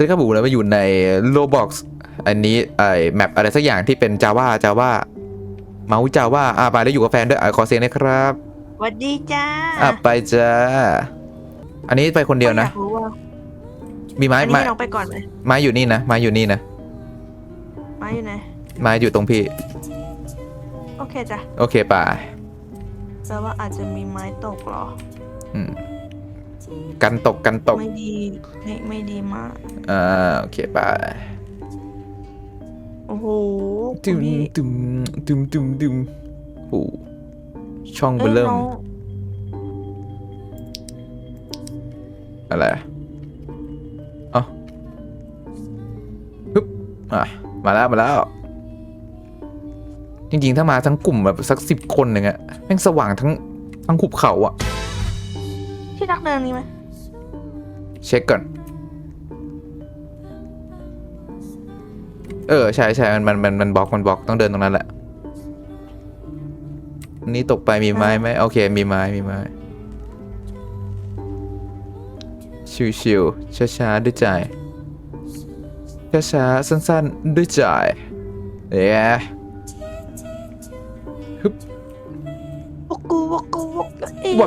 ซึ่งข้าบอกแล้วว่าอยู่ใน Roblox อันนี้ไอ้แมปอะไรสักอย่างที่เป็น Java Java เมาส์ Java อ่าไปแล้วอยู่กับแฟนด้วยอะขอเสียงหนะครับสวัสดีจ้าอะไปจ้าอันนี้ไปคนเดียวนะอยากรู้ว่ามีไม้อันนี้ไม้ให้น้องไปก่อนไหมไม้อยู่นี่นะไม้อยู่นี่นะมาอยู่ไหน ไม้อยู่ตรงพี่ โอเคจ้ะโอเคไป่า แปลว่าอาจจะมีไม้ตกเหรอ กันตกกันตก ไม่ดีไม่ไม่ดีมาก อ่าโอเคไป่าโอ้โหตึมพี่ตึมตึมตึมตึมโอ้ช่องเบเอ้ยอเริ่มน้องอะไรเอ๋อปึ๊บอะ มาแล้ว มาแล้ว จริงๆ ถ้ามาทั้งกลุ่มแบบสักสิบคนหนึ่งอะแม่งสว่างทั้งทั้งหุบเขาอะ พี่รักเดินนี้ไหมเช็คก่อน เออ ใช่ใช่มันมันมันมันบล็อกมันบล็อกต้องเดินตรงนั้นแหละอันนี้ตกไปมีไม้ไหมโอเค มีไม้มีไม้ ชิวๆช้าๆด้วยใจช้าๆสั้นๆด้วยใจเย้ว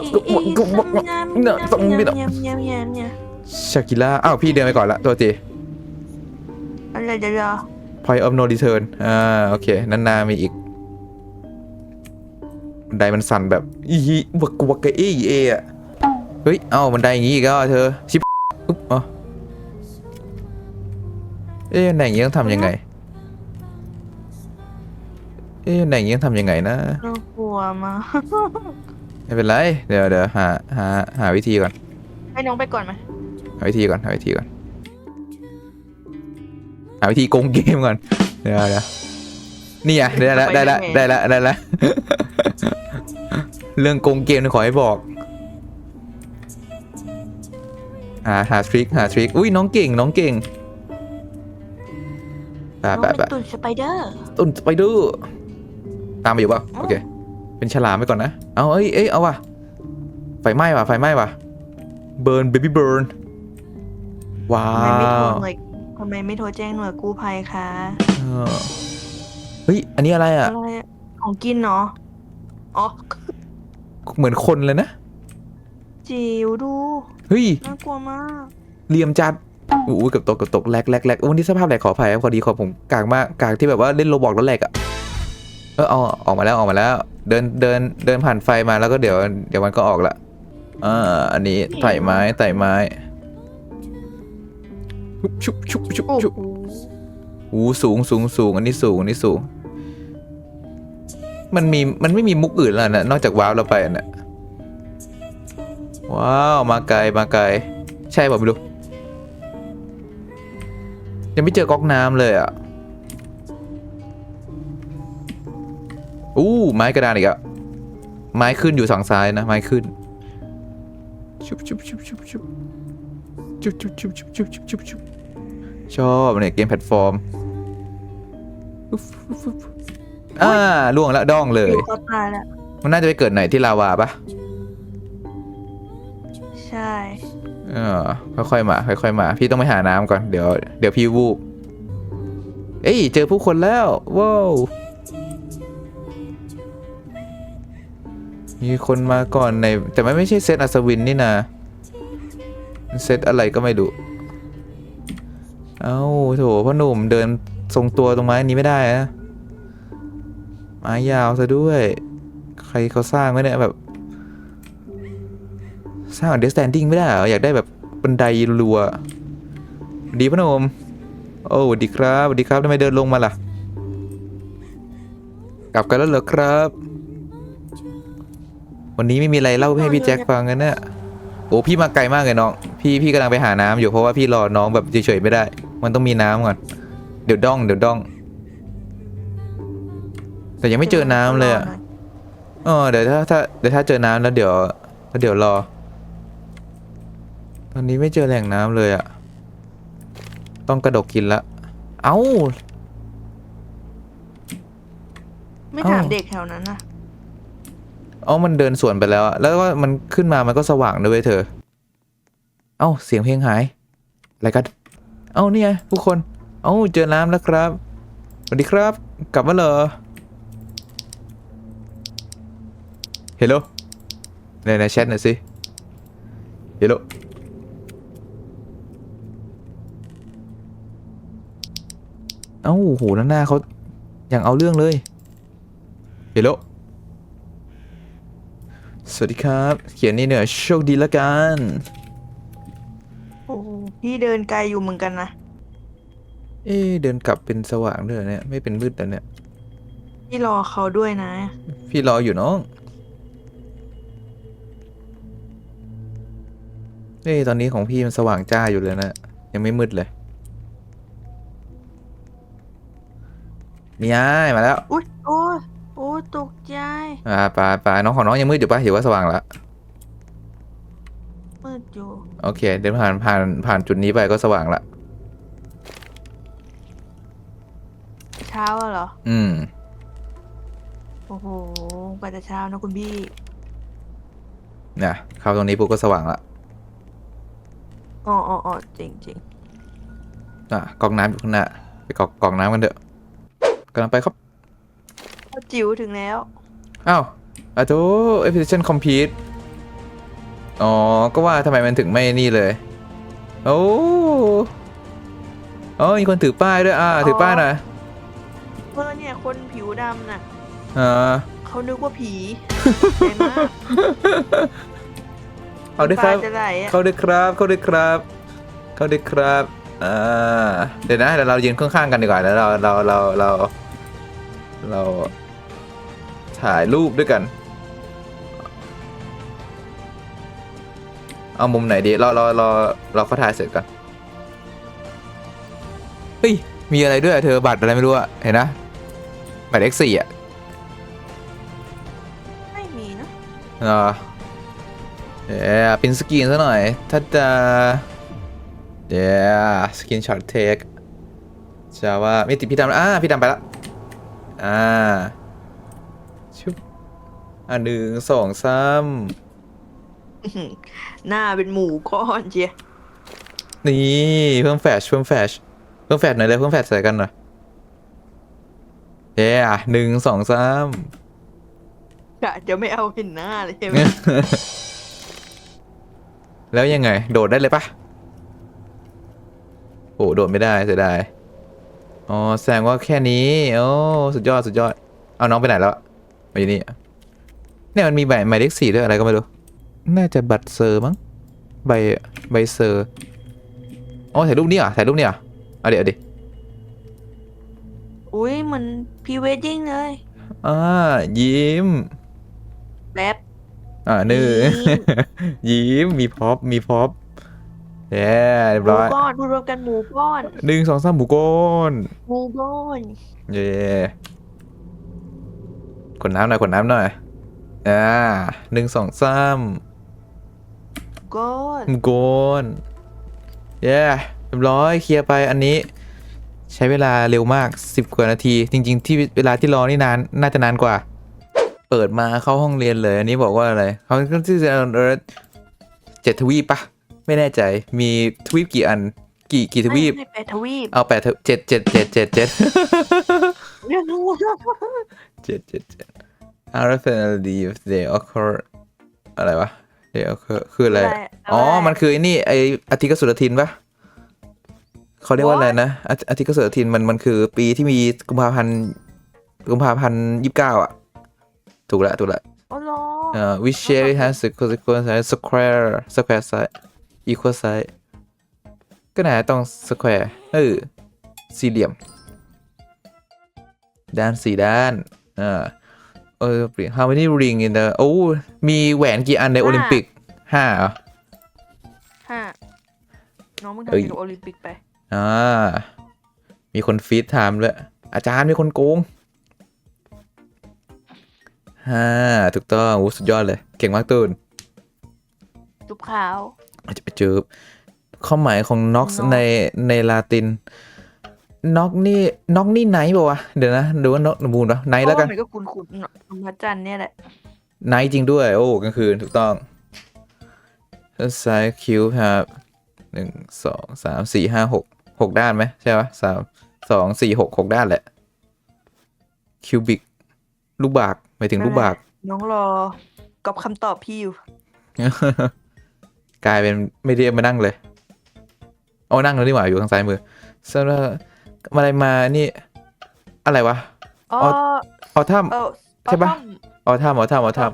กเอ้ยวกกูวกกูวกกูเนี่ยต้องมีดอกยำยำยำยชากิล่าอ้าวพี่เดินไปก่อนละตัวทีอะไรเดี๋ยวเดี๋ยว point of no return อ่าโอเคนั่นนามีอีกบันไดมันสั่นแบบอีวักวักกะเอเออะเฮ้ย เอ้าบันไดอย่างงี้อีกแล้วเธอ ชิบอุ๊บอ๋อเอ๊ะบันอย่างงี้ต้องทำยังไง เอ๊ะบันอย่างงี้ต้องทำยังไงนะกลัวมาก ไม่เป็นไร เดี๋ยวเดี๋ยวหาหาหาวิธีก่อน ให้น้องไปก่อนไหมหาวิธีก่อนหาวิธีก่อน หาวิธีโกงเกมก่อน เดี๋ยวเดี๋ยวนี่อะได้ละได้ละได้ละได้ละเรื่องโกงเกมนี่ขอให้บอกหาหาทริคหาทริคอุ้ยน้องเก่งน้องเก่งไปน้องไปเป็นไปตุ่นสไปเดอร์ตุนสไปเดอร์ตามมาอยู่ป่ะโอเค เป็นฉลามไปก่อนนะ เอาเอ้ยเอ้ยเอาว่ะ ไฟไหม้ว่ะ ไฟไหม้ว่ะ เบิร์นเบบี้เบิร์น ว้าทำไมไม่โทรว หน่วยทำไมไม่โทรแจ้งหน่วยกู้ภัยคะเออเฮ้ย อันนี้อะไรอะ อะไรอะของกินเนาะอ๋อเหมือนคนเลยนะ จิ๋วดูเฮ้ย น่ากลัวมากเหลี่ยมจัดอู้กับตกกับตกแหลกแหลกแหลกโอ้นี่สภาพแหลกขออภัยครับพอดีขอผมกากมากกากที่แบบว่าเล่นโรบอกแล้วแหลกอะ เออเอาออกมาแล้วออกมาแล้ว เดินเดินเดินผ่านไฟมาแล้วก็เดี๋ยวเดี๋ยวมันก็ออกละอ่าอันนี้ไต่ไม้ไต่ไม้ชุบชุบชุบชุบโอ้ชุบโหอู้สูงสูงสูงอันนี้สูงอันนี้สูง มันมีมันไม่มีมุกอื่นแล้วนะนอกจากว้าวเราไปอะนะว้าวมาไกลมาไกล ใช่ป่ะไม่รู้ยังไม่เจอก๊อกน้ำเลยอะ อู้ไม้กระดานอีกอะไม้ขึ้นอยู่ฝั่งซ้ายนะไม้ขึ้นชุบชุบชุบชุบชุบชุบชุบชุบชุบชุบชุบชุบชุบชอบเนี่ยเกมแพลตฟอร์มอุ๊บอุ๊บอุ๊บอ่าล่วงแล้วดองเลยจิ๋วเขาตายแล้วมันน่าจะไปเกิดไหนที่ลาวาปะใช่เออค่อยๆมา ค่อยๆมา พี่ต้องไปหาน้ำก่อน เดี๋ยว เดี๋ยวพี่วูบ เอ้ย เจอผู้คนแล้ว ว้าว มีคนมาก่อนในแต่มันไม่ใช่เซตอัศวินนี่นะเซตอะไรก็ไม่รู้เอ้าโถพ่อหนุ่มเดินทรงตัวตรงไม้นี้ไม่ได้นะไม้ยาวซะด้วย ใครเขาสร้างไว้เนี่ยแบบสร้างเดสแตนดิ้งไม่ได้เหรออยากได้แบบบันไดรัวดีพ่อหนุ่มโอ้สวัสดีครับสวัสดีครับทำไมเดินลงมาล่ะ กลับกันแล้วเหรอครับ วันนี้ไม่มีอะไรเล่าให้พี่แจ็คฟังกันเนี่ยโอ้พี่มาไกลมากเลยน้อง พี่พี่กำลังไปหาน้ำอยู่เพราะว่าพี่รอน้องแบบเฉยๆไม่ได้ มันต้องมีน้ำก่อน เดี๋ยวด้อง เดี๋ยวด้อง แต่ยังไม่เจอน้ำเลยอะเออเดี๋ยวถ้าถ้าเดี๋ยวถ้าเจอน้ำแล้วเดี๋ยวแล้วเดี๋ยวรอ ตอนนี้ไม่เจอแหล่งน้ำเลยอะต้องกระดกกินละ เอ้า ไม่ถามเอ้าเด็กแถวนั้นนะ เอ้ามันเดินสวนไปแล้วอะแล้วก็มันขึ้นมามันก็สว่างด้วยเวยเธอ เอ้าเสียงเพลงหาย อะไรกัน เอ้านี่ไงผู้คน เอ้าเจอน้ำแล้วครับ สวัสดีครับ กลับมาเหรอเฮลโลในในแชทหน่อยสิเฮลโลเอ้าโหหน้าหน้าเขาอย่างเอาเรื่องเลยเฮลโล สวัสดีครับ เขียนนี่เนี่ยโชคดีละกัน โอ้โหพี่เดินไกลอยู่เหมือนกันนะเอ๊ะเดินกลับเป็นสว่างด้วยเหรอเนี่ยไม่เป็นมืดแล้วเนี่ย พี่รอเขาด้วยนะ พี่รออยู่น้อง เอ้ยตอนนี้ของพี่มันสว่างจ้าอยู่เลยนะ ยังไม่มืดเลยมีอ้ายมาแล้ว อุ้ยโอ้ยโอ้ ยตกใจ อ่าปลาปลาน้องของน้องยังมืดอยู่ปะเห็นว่าสว่างแล้วมืดอยู่ โอเค เดินผ่านผ่านผ่านจุดนี้ไปก็สว่างละ เช้าอะเหรอ อืม โอ้โหกว่าจะเช้านะคุณพี่เนี่ยเข้าตรงนี้ปุ๊บก็สว่างละ อ๋ออ๋ออ๋อจริงจริงอะกรอกน้ำอยู่ข้างหน้า ไปกรอกกรอกน้ำกันเถอะกำลังไปครับพ่อ จิ๋วถึงแล้ว อ้าวอะโถ application complete อ๋อ ก็ว่าทำไมมันถึงไม่นี่เลย โอ้โอ้มีคนถือป้ายด้วย อ่า ถือป้ายหน่อยเมื่อเนี่ย คนผิวดำน่ะอ่าเขานึกว่าผีใจมากเอาด้วยครับน้ำตาจะไหลอะเข้าด้วยครับ เข้าด้วยครับ เข้าด้วยครับ อ่า เดี๋ยวนะเดี๋ยวเรายืนข้างๆกันดีกว่าแล้วเราเราเราเราเรา ถ่ายรูปด้วยกัน เอามุมไหนดีเราเราเราเราเขาถ่ายเสร็จก่อนเฮ้ย มีอะไรด้วยอะเธอบัตรอะไรไม่รู้อะเห็นนะบัตร X4 อะไม่มีนะอ่าเดี๋ยวเป็นสกรีนซะหน่อย ถ้าจะเดี๋ยวสกรีนช็อตเทคจะว่าไม่ติดพี่ดำแล้วอ่าพี่ดำไปละอ่า ชุบอ่าหนึ่งสองสามอื้อหือหน้าเป็นหมูก้อนเชียนี่เพิ่มแฟชเพิ่มแฟชเพิ่มแฟชหน่อยเลยเพิ่มแฟชใส่กันหน่อยเดี๋ยวหนึ่งสองสามกะจะไม่เอาเห็นหน้าเลยใช่ไหมแล้วยังไง โดดได้เลยปะโอ้โดดไม่ได้เสียดายอ๋อแสดงว่าแค่นี้โอ้สุดยอดสุดยอดเอาน้องไปไหนแล้วอะ มาอยู่นี่อะเนี่ยมันมีใบหมายเลขสี่ด้วยอะไรก็ไม่รู้ น่าจะบัตรเซอร์มั้งใบใบเซอร์อ๋อถ่ายรูปนี่เหรอะถ่ายรูปนี่เหรอะเอาเดี๋ยวเอาดิอุ้ยเหมือนพรีเวดดิ้งเลยอ่ายิ้มแป๊บอ่าหนึ่งยิ้ยิ้มมีพ็อปมีพ็อปแย่เรียหบมูร้อยก้อนพูดรวมกันหมูก้อนหนึ่งสองสามหมูก้อนหมูก้อนเย่ ขนน้ำหน่อยขนน้ำหน่อย อ่าหนึ่งสองสามก้อนหมูก้อนเย่เรียบร้อยเคลียร์ไปอันนี้ ใช้เวลาเร็วมากสิบกว่านาที จริง ๆ ที่เวลาที่รอนี่นานน่าจะนานกว่า เปิดมาเข้าห้องเรียนเลย อันนี้บอกว่าอะไรเขาที่จะเออเจ็ดทวีปปะไม่แน่ใจมีทวีปกี่อันกี่กี่ทวีปให้แปดทวีปเอาแปดทวเจ็ดเจ็ดเจ็ดเจ็ดเจ็ดเรื่องรู้เจ็ดเจ็ดเจ็ด RFID if they occur อะไรวะ they occur คืออะไร อ๋อ มันคือไอ้นี่ไออาทิตย์กสุรทินปะเขาเรียกว่าอะไรนะอาอาทิตย์กสุรทินมันมันคือปีที่มีกุมภาพันธ์กุมภาพันธ์ยี่สิบเก้าอะ ถูกละถูกละ อ๋อเหรอ เอ่อ which shape it has the consequence as square square side equal side ก็ไหนต้อง square เออสี่เหลี่ยม ด้านสี่ด้านอ่า เออ how many ring in the โอ้มีแหวนกี่อันในโอลิมปิกห้าเหรอห้าน้องมึงทำเอ้ยเกี่ยวกับโอลิมปิกไปอ่ามีคนฟีดไทม์ด้วยอาจารย์มีคนโกงฮ่าถูกต้องอู้สุดยอดเลย เก่งมากตูนจุบขาวอาจจะไปเจอความหมายของ nox Nox ในในลาติน nox นี่ nox นี่ไนท์ป่าวะเดี๋ยวนะดูว่า nox บูนปะไนท์แล้วกัน เพราะามันก็คุณคุณธรรมจันทร์เนี่ยแหละ ไนท์จริงด้วย โอ้กลางคืนถูกต้องซ้ายคิวครับหนึ่งสองสามสี่ห้าหกหกด้านไหมใช่ปะสามสองสี่หกหกด้านแหละ คิวบิก ลูกบากหมายถึงลูกบาก น้องรอกับคำตอบพี่อยู่ กลายเป็นไม่ได้มานั่งเลย เอานั่งแล้วดีกว่าอยู่ทางซ้ายมือสำหรับ อะไรมานี่ อะไรวะอ๋ออ๋อออทัมเออใช่ปะเอาออทัมออทัมออทัม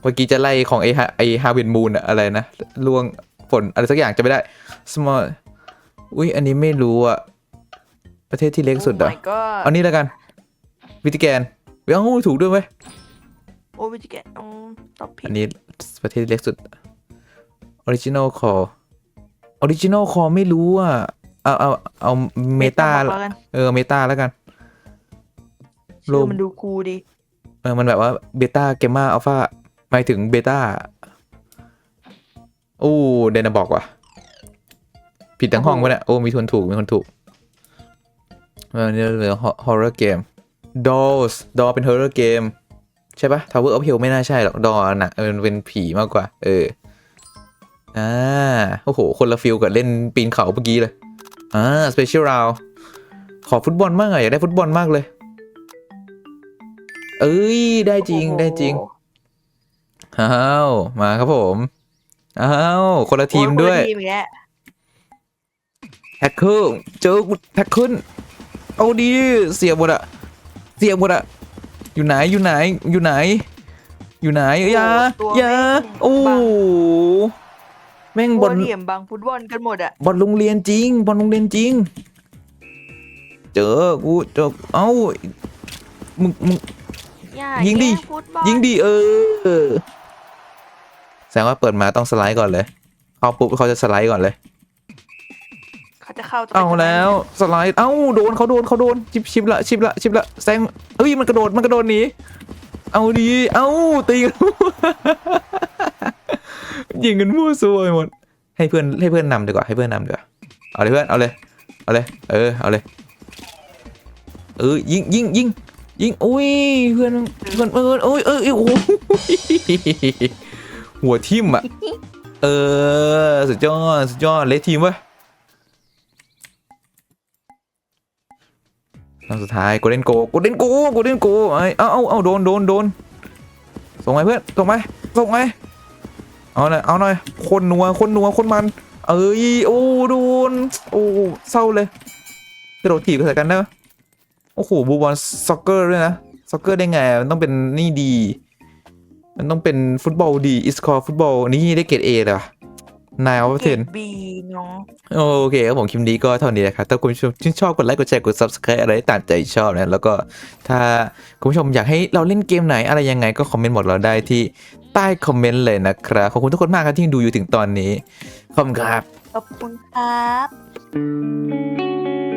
เมื่อกี้จะไล่ของไอฮาไอฮาวินมูนอะอะไรนะล่วงฝนอะไรสักอย่างจะไม่ได้ small อุ้ยอันนี้ไม่รู้อะประเทศที่เล็กสุดเหรอโอ้ my god เอานี้แล้วกัน วิติแกนเอ้าถูกด้วยเว้ยโอ้วิจิแกะอืมตอบผิดอันนี้ประเทศเล็กสุด original core original core ไม่รู้อะ เอาเอาเอาเมตาบอกแล้วกันเออเมตาแล้วกัน รูชื่ป อมันดูคูลดี เออมันแบบว่าเบต้าเกมมาอัลฟาหมายถึงเบต้าโอ้เดนบอกว่ะ ผิดทั้งห้องวะเนี่ยโอ้มีคนถูก มีคนถูกอันนี้เหลือ horror game dolls doll เป็น horror game ใช่ปะ Tower of Hell ไม่น่าใช่หรอก doll น่ะเออมันเป็นผีมากกว่า เออ อ่า โอ้โห คนละฟิลกับเล่นปีนเขาเมื่อกี้เลย อ่า special round ขอฟุตบอลมากอะอยากได้ฟุตบอลมากเลย เอ้ย ได้จริงได้จริงอ้าวมาครับผมอ้าวคนละทีมด้วยโอ้คนละทีมอีกแล้วแท็กเกิลเจอกูแท็กเกิลเอาดีเสียบหมดอะเสียบหมดอะอยู่ไหนอยู่ไหนอยู่ไหน อยู่ไหนเอ้ยอย่าตัวอย่าแม่งโอ้บัง แม่งบบออลลเหลี่ยมบางฟุตบอลกันหมดอะบอลโรงเรียนจริงบอลโรงเรียนจริง เจอกูเจอเอ้ามึงมึง อย่ายิงดิแย่ฟุตบอลยิงดีเออแสดงว่าเปิดมาต้องสไลด์ก่อนเลยเขาปุ๊บเขาจะสไลด์ก่อนเลย เขาจะเข้าจะไปเอาแล้วสไลด์เอ้าโดนเขาโดนเขาโดนชิบชิบละชิบละชิบละแซงเอ้ยมันกระโดดมันกระโดดหนีเอาดีเอ้าตีกัน ยิงกันมั่วซั่วไปหมด ให้เพื่อนให้เพื่อนนำดีกว่าให้เพื่อนนำดีกว่าเอาเลยเพื่อนเอาเลยเอาเลยเออเอาเลยเออยิงยิงยิงยิงอุ้ยเพื่อนเพื่อนเพื่อนโอ้ยเออโอ้โหหัวทิ่มอะเออสุดยอดสุดยอดเละทีมเว้ยรั้งสุดท้ายโกลเด้นโกโกลเด้นโกโกลเด้นโกไอ้เอาเอาเอาโดนโดนโดนส่งไปเพื่อนส่งไปส่งไป เอาหน่อยเอาหน่อยคนนัวคนนัวคนมัน เอ้ยโอ้โดนโอ้เศร้าเลยกระโดดถีบกันใส่กันได้ปะโอ้โหบูบอลซ็อกเกอร์ด้วยนะซ็อกเกอร์ได้ไงมันต้องเป็นนี่ดี มันต้องเป็นฟุตบอลดีอิสคอร์ฟุตบอลนี่ได้เกรดเอเลยว่ะนายเอาเทเกรนดบีเนาะโอเคครับผมคลิปนี้ก็เท่านี้นะครับถ้าคุณผู้ชมชื่นชอบกดไลค์กดแชร์กด subscribe อะไรตามใจชอบนะแล้วก็ถ้าคุณผู้ชมอยากให้เราเล่นเกมไหนอะไรยังไงก็คอมเมนต์บอกเราได้ที่ ใต้คอมเมนต์เลยนะครับ ขอบคุณทุกคนมากครับที่ดูอยู่ถึงตอนนี้ ขอบคุณครับ ขอบคุณครับ